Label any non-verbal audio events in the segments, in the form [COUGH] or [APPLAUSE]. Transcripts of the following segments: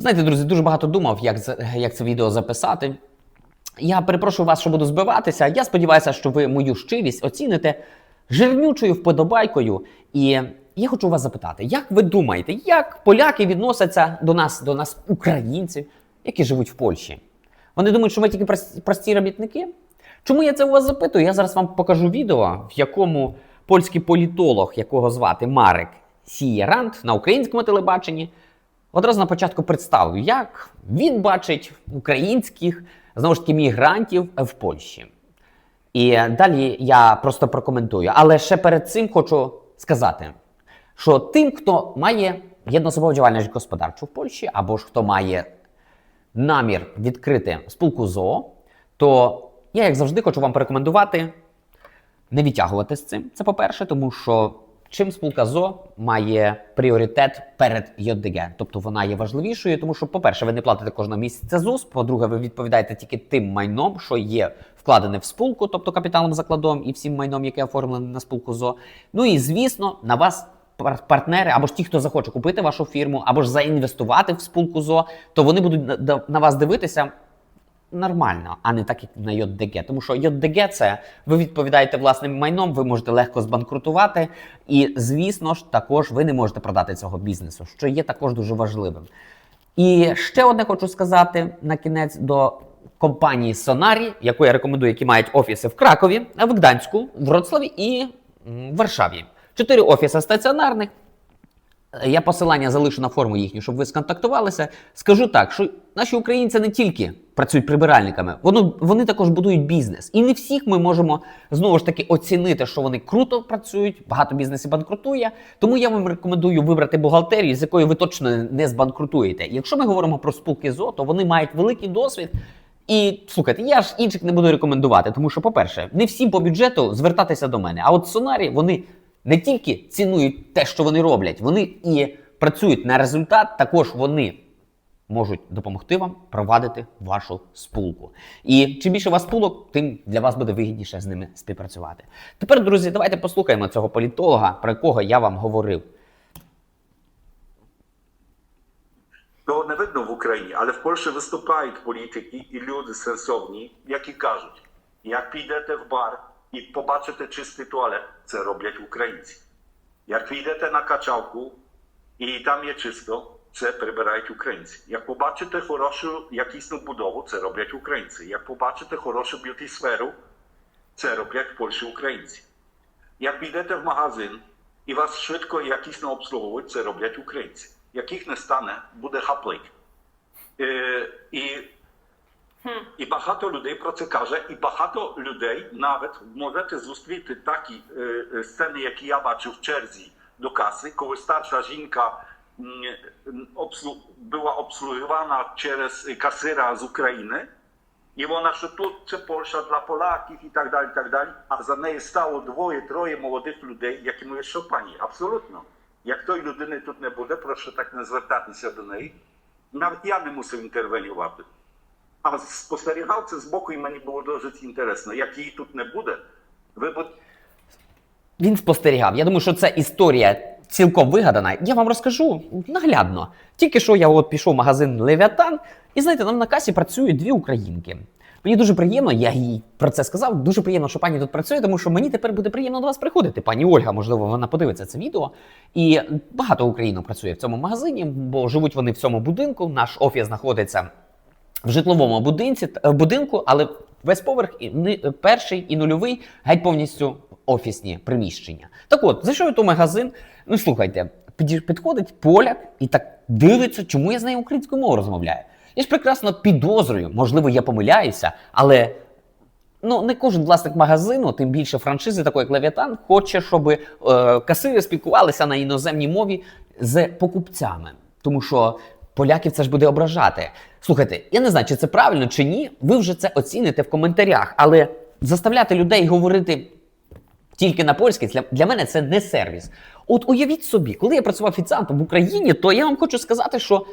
Знаєте, друзі, дуже багато думав, як, як це відео записати. Я перепрошую вас, що буду збиватися. Я сподіваюся, що ви мою щирість оціните жирнючою вподобайкою. І я хочу вас запитати, як ви думаєте, як поляки відносяться до нас, до нас, українців, які живуть в Польщі? Вони думають, що ми тільки прості робітники? Чому я це у вас запитую? Я зараз вам покажу відео, в якому польський політолог, якого звати Марек Сієрант на українському телебаченні, одразу на початку представив, як він бачить українських знову ж таки мігрантів в Польщі. І далі я просто прокоментую. Але ще перед цим хочу сказати, що тим, хто має єднособову діяльність господарчу в Польщі, або ж хто має намір відкрити спілку ЗОО, то я, як завжди, хочу вам порекомендувати не відтягувати з цим. Це по-перше, тому що чим спілка ЗО має пріоритет перед ЙОДГ. Тобто вона є важливішою, тому що, по-перше, ви не платите кожного місяця ЗУС, по-друге, ви відповідаєте тільки тим майном, що є вкладене в спілку, тобто капіталом закладом і всім майном, яке оформлене на спілку ЗО. Ну і звісно, на вас. Партнери або ж ті, хто захоче купити вашу фірму, або ж заінвестувати в спілку ЗО, то вони будуть на- вас дивитися нормально, а не так, як на ЙОДГ. Тому що ЙОДГ це ви відповідаєте власним майном, ви можете легко збанкрутувати. І, звісно ж, також ви не можете продати цього бізнесу, що є також дуже важливим. І ще одне хочу сказати на кінець до компанії Сонарі, яку я рекомендую, які мають офіси в Кракові, в Гданську, в Вроцлаві і в Варшаві. Чотири офіси стаціонарних. Я посилання залишу на форму їхню, щоб ви сконтактувалися. Скажу так, що наші українці не тільки працюють прибиральниками, вони, вони також будують бізнес. І не всіх ми можемо знову ж таки оцінити, що вони круто працюють, багато бізнесів банкрутує. Тому я вам рекомендую вибрати бухгалтерію, з якою ви точно не збанкрутуєте. Якщо ми говоримо про спілки ЗО, то вони мають великий досвід. І слухайте, я ж інших не буду рекомендувати, тому що, по-перше, не всім по бюджету звертатися до мене. А от сонарі вони не тільки цінують те, що вони роблять, вони і працюють на результат. Також вони можуть допомогти вам провадити вашу спулку. І чим більше у вас спулок, тим для вас буде вигідніше з ними співпрацювати. Тепер, друзі, давайте послухаємо цього політолога, про якого я вам говорив. Того не видно в Україні, але в Польщі виступають політики і люди сенсовні, які кажуть, як підете в бар і побачите чистий туалет, це роблять українці. Як підете на качалку і там є чисто, це прибирають українці. Як побачите хорошу якісну будову, це роблять українці. Як побачите хорошу б'юті сферу, це роблять Польщі українці. Як підете в магазин і вас швидко і якісно обслуговують, це роблять українці. Як їх не стане, буде хаплик. Е, і, і багато людей про це каже, і багато людей навіть можете зустріти такі е, е, сцени, які я бачив в черзі до каси, коли старша жінка м, м, обслу, була обслугована через касира з України. І вона, що тут це Польща для Поляків і так далі, і так далі. А за нею стало двоє-троє молодих людей, які mówią, що пані, абсолютно. Як тої людини тут не буде, прошу так не звертатися до неї. Навіть я не мусив інтервенювати. А спостерігав це з боку, і мені було дуже інтересно. Як її тут не буде, ви будете. Він спостерігав. Я думаю, що це історія цілком вигадана. Я вам розкажу наглядно. Тільки що я от пішов в магазин Левіатан, і знаєте, там на касі працюють дві українки. Мені дуже приємно, я їй про це сказав. Дуже приємно, що пані тут працює, тому що мені тепер буде приємно до вас приходити. Пані Ольга, можливо, вона подивиться це відео. І багато українок працює в цьому магазині, бо живуть вони в цьому будинку. Наш офіс знаходиться в житловому будинці, е, будинку, але весь поверх перший і нульовий геть повністю офісні приміщення. Так от, зайшов в магазин. Ну слухайте, підходить поляк і так дивиться, чому я з нею українською мовою розмовляю. Я ж прекрасно підозрюю, можливо, я помиляюся, але ну не кожен власник магазину, тим більше франшизи, такої як хоче, щоб е, касири спілкувалися на іноземній мові з покупцями. Тому що поляків це ж буде ображати. Слухайте, я не знаю, чи це правильно чи ні. Ви вже це оціните в коментарях, але заставляти людей говорити тільки на польській, для, для мене це не сервіс. От уявіть собі, коли я працював офіціантом в Україні, то я вам хочу сказати, що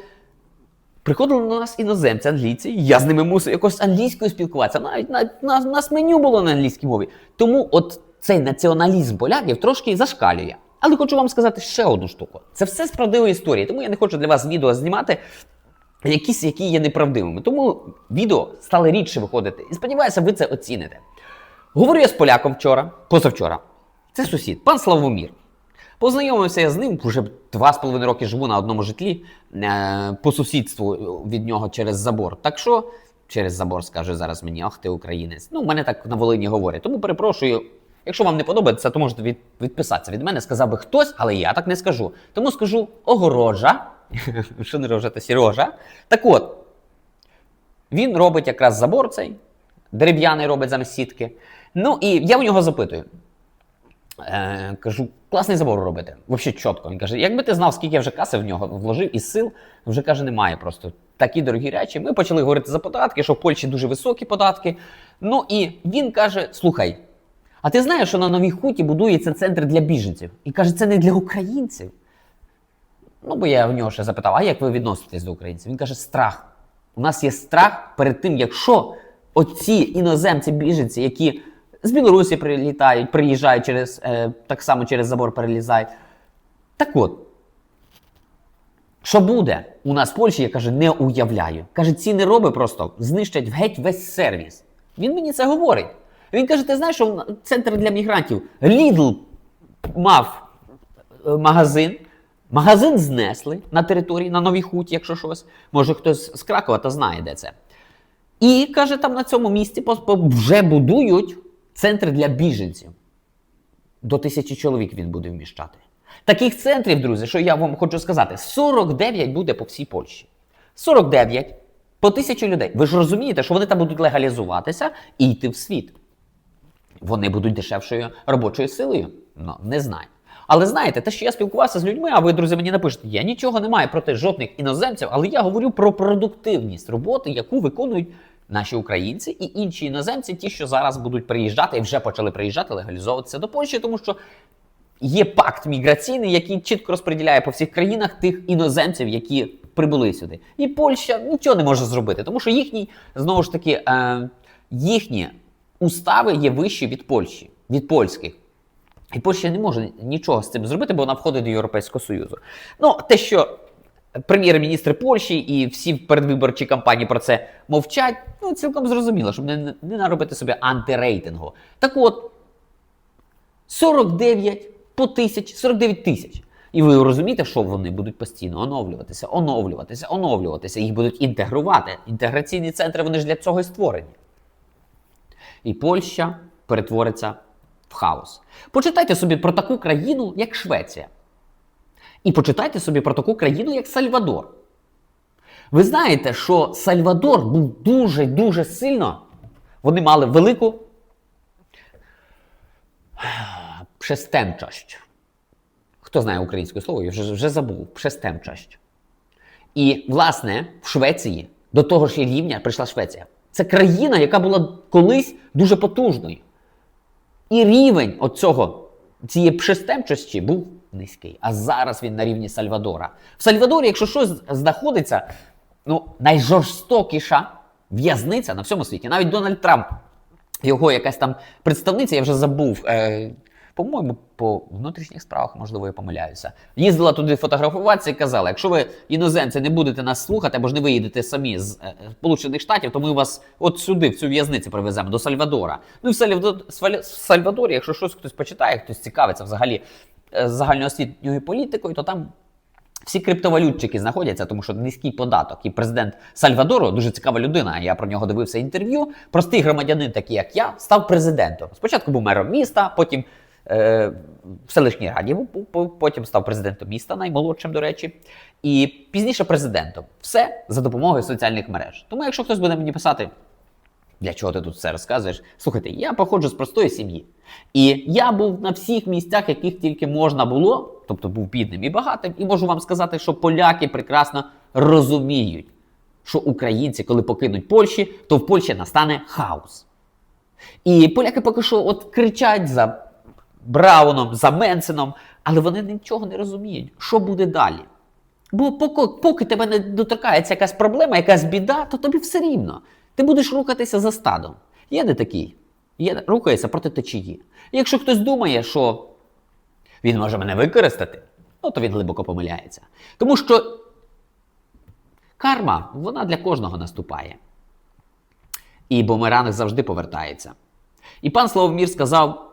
Приходили до нас іноземці, англійці, я з ними мусив якось англійською спілкуватися. Навіть на, на, нас меню було на англійській мові. Тому от цей націоналізм поляків трошки зашкалює. Але хочу вам сказати ще одну штуку. Це все з правдивої історії, тому я не хочу для вас відео знімати якісь, які є неправдивими. Тому відео стали рідше виходити. І сподіваюся, ви це оціните. Говорю я з поляком вчора, позавчора. Це сусід, пан Славомір. Познайомився я з ним, вже два з половиною роки живу на одному житлі е, по сусідству від нього через забор. Так що, через забор скаже зараз мені, ах ти українець. Ну, мене так на Волині говорять. Тому перепрошую, якщо вам не подобається, то можете від, відписатися від мене. Сказав би хтось, але я так не скажу. Тому скажу огорожа. [LAUGHS] Що не рожа, то Сережа. Так от, він робить якраз забор цей, дерев'яний робить замість сітки. Ну і я у нього запитую. Е, кажу, класний забор робите. Взагалі чітко. Він каже, якби ти знав, скільки я вже каси в нього вложив і сил, вже каже, немає просто. Такі дорогі речі. Ми почали говорити за податки, що в Польщі дуже високі податки. Ну і він каже: слухай, а ти знаєш, що на новій хуті будується центр для біженців? І каже, це не для українців. Ну, бо я в нього ще запитав, а як ви відноситесь до українців? Він каже, страх. У нас є страх перед тим, якщо оці іноземці, біженці, які з Білорусі прилітають, приїжджають через е, так само через забор перелізають. Так от, що буде у нас в Польщі, я каже, не уявляю. Каже, ці нероби просто знищать геть весь сервіс. Він мені це говорить. Він каже: ти знаєш, що центр для мігрантів Lidl мав е, магазин. Магазин знесли на території, на Новій Хуті, якщо щось. Може хтось з Кракова та знає, де це. І каже, там на цьому місці вже будують центр для біженців. До тисячі чоловік він буде вміщати. Таких центрів, друзі, що я вам хочу сказати, 49 буде по всій Польщі. 49 по тисячі людей. Ви ж розумієте, що вони там будуть легалізуватися і йти в світ. Вони будуть дешевшою робочою силою? Ну, не знаю. Але знаєте, те, що я спілкувався з людьми, а ви, друзі, мені напишете, я нічого не маю проти жодних іноземців, але я говорю про продуктивність роботи, яку виконують наші українці і інші іноземці, ті, що зараз будуть приїжджати і вже почали приїжджати, легалізовуватися до Польщі, тому що є пакт міграційний, який чітко розподіляє по всіх країнах тих іноземців, які прибули сюди. І Польща нічого не може зробити, тому що їхні, знову ж таки, е, їхні устави є вищі від Польщі, від польських. І Польща не може нічого з цим зробити, бо вона входить до Європейського Союзу. Ну, те, що прем'єр-міністр Польщі і всі в передвиборчій кампанії про це мовчать, ну цілком зрозуміло, щоб не, не наробити собі антирейтингу. Так от, 49 по тисяч, 49 тисяч. І ви розумієте, що вони будуть постійно оновлюватися, оновлюватися, оновлюватися. Їх будуть інтегрувати. Інтеграційні центри вони ж для цього і створені. І Польща перетвориться в хаос. Почитайте собі про таку країну, як Швеція. І почитайте собі про таку країну, як Сальвадор. Ви знаєте, що Сальвадор був дуже-дуже сильно. Вони мали велику przestępczość. Хто знає українське слово, я вже, вже забув. Przestępczość. І, власне, в Швеції до того ж рівня прийшла Швеція. Це країна, яка була колись дуже потужною. І рівень оцього, цієї пристемчості був низький. А зараз він на рівні Сальвадора. В Сальвадорі, якщо щось знаходиться, ну, найжорстокіша в'язниця на всьому світі. Навіть Дональд Трамп, його якась там представниця, я вже забув. Е, по-моєму, по внутрішніх справах, можливо, я помиляюся. Їздила туди фотографуватися і казала: якщо ви іноземці не будете нас слухати або ж не виїдете самі з е, Сполучених Штатів, то ми вас от сюди, в цю в'язницю привеземо до Сальвадора. Ну і в Сальвадор- в Сальвадорі, якщо щось хтось почитає, хтось цікавиться взагалі е, загальноосвітньою політикою, то там всі криптовалютчики знаходяться, тому що низький податок. І президент Сальвадору дуже цікава людина. Я про нього дивився інтерв'ю. Простий громадянин, такий як я, став президентом. Спочатку був мером міста, потім е, в селищній раді, потім став президентом міста, наймолодшим, до речі, і пізніше президентом. Все за допомогою соціальних мереж. Тому, якщо хтось буде мені писати, для чого ти тут все розказуєш? Слухайте, я походжу з простої сім'ї. І я був на всіх місцях, яких тільки можна було, тобто був бідним і багатим, і можу вам сказати, що поляки прекрасно розуміють, що українці, коли покинуть Польщі, то в Польщі настане хаос. І поляки поки що от кричать за Брауном, за Менсеном, але вони нічого не розуміють, що буде далі. Бо поки, поки тебе не доторкається якась проблема, якась біда, то тобі все рівно. Ти будеш рухатися за стадом. Є не такий. Є, рухається проти течії. Якщо хтось думає, що він може мене використати, ну то він глибоко помиляється. Тому що Карма, вона для кожного наступає. І бумеранг завжди повертається. І пан Славомір сказав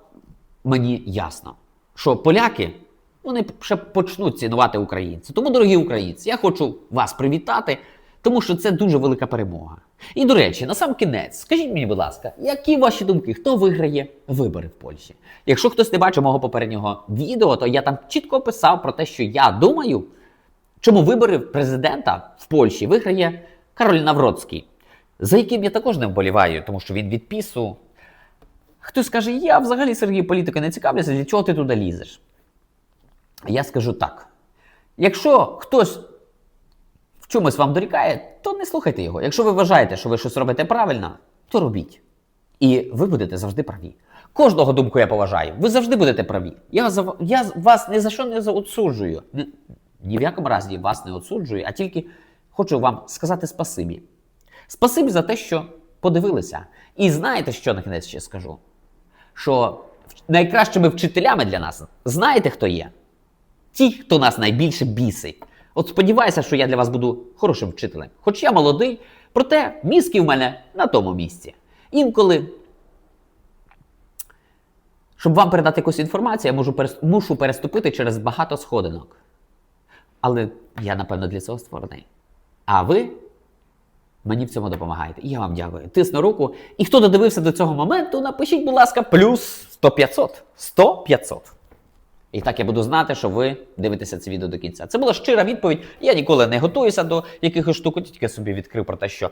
мені ясно, що поляки вони ще почнуть цінувати українців. Тому, дорогі українці, я хочу вас привітати, тому що це дуже велика перемога. І до речі, на сам кінець, скажіть мені, будь ласка, які ваші думки, хто виграє вибори в Польщі? Якщо хтось не бачив мого попереднього відео, то я там чітко писав про те, що я думаю, чому вибори президента в Польщі виграє Кароль Навроцький, за яким я також не вболіваю, тому що він від пісу. Хтось скаже, я взагалі Сергій політикою не цікавлюся, для чого ти туди лізеш? Я скажу так: якщо хтось в чомусь вам дорікає, то не слухайте його. Якщо ви вважаєте, що ви щось робите правильно, то робіть. І ви будете завжди праві. Кожного думку я поважаю. Ви завжди будете праві. Я, я вас ні за що не заотсуджую. Ні, в якому разі вас не отсуджую, а тільки хочу вам сказати спасибі. Спасибі за те, що подивилися. І знаєте, що на кінець ще скажу? Що найкращими вчителями для нас знаєте, хто є? Ті, хто нас найбільше бісить. От сподіваюся, що я для вас буду хорошим вчителем. Хоч я молодий, проте мізки в мене на тому місці. Інколи, щоб вам передати якусь інформацію, я можу мушу переступити через багато сходинок. Але я, напевно, для цього створений. А ви мені в цьому допомагаєте. І я вам дякую. Тисну руку. І хто додивився до цього моменту, напишіть, будь ласка, плюс 100 500. 100 500. І так я буду знати, що ви дивитеся це відео до кінця. Це була щира відповідь. Я ніколи не готуюся до якихось штук, тільки собі відкрив про те, що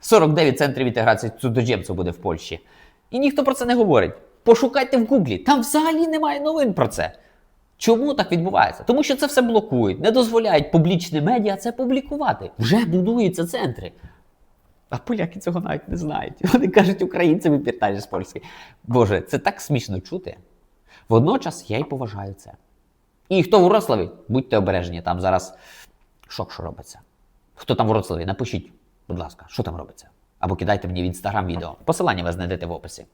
49 центрів інтеграції цудоємців буде в Польщі. І ніхто про це не говорить. Пошукайте в Гуглі, там взагалі немає новин про це. Чому так відбувається? Тому що це все блокують, не дозволяють публічні медіа це публікувати. Вже будуються центри. А поляки цього навіть не знають. [LAUGHS] Вони кажуть, українцям випіртають з польської. Боже, це так смішно чути. Водночас я й поважаю це. І хто в Вроцлаві, будьте обережні, там зараз шок, що робиться. Хто там в Вроцлаві, напишіть, будь ласка, що там робиться. Або кидайте мені в інстаграм відео. Посилання ви знайдете в описі.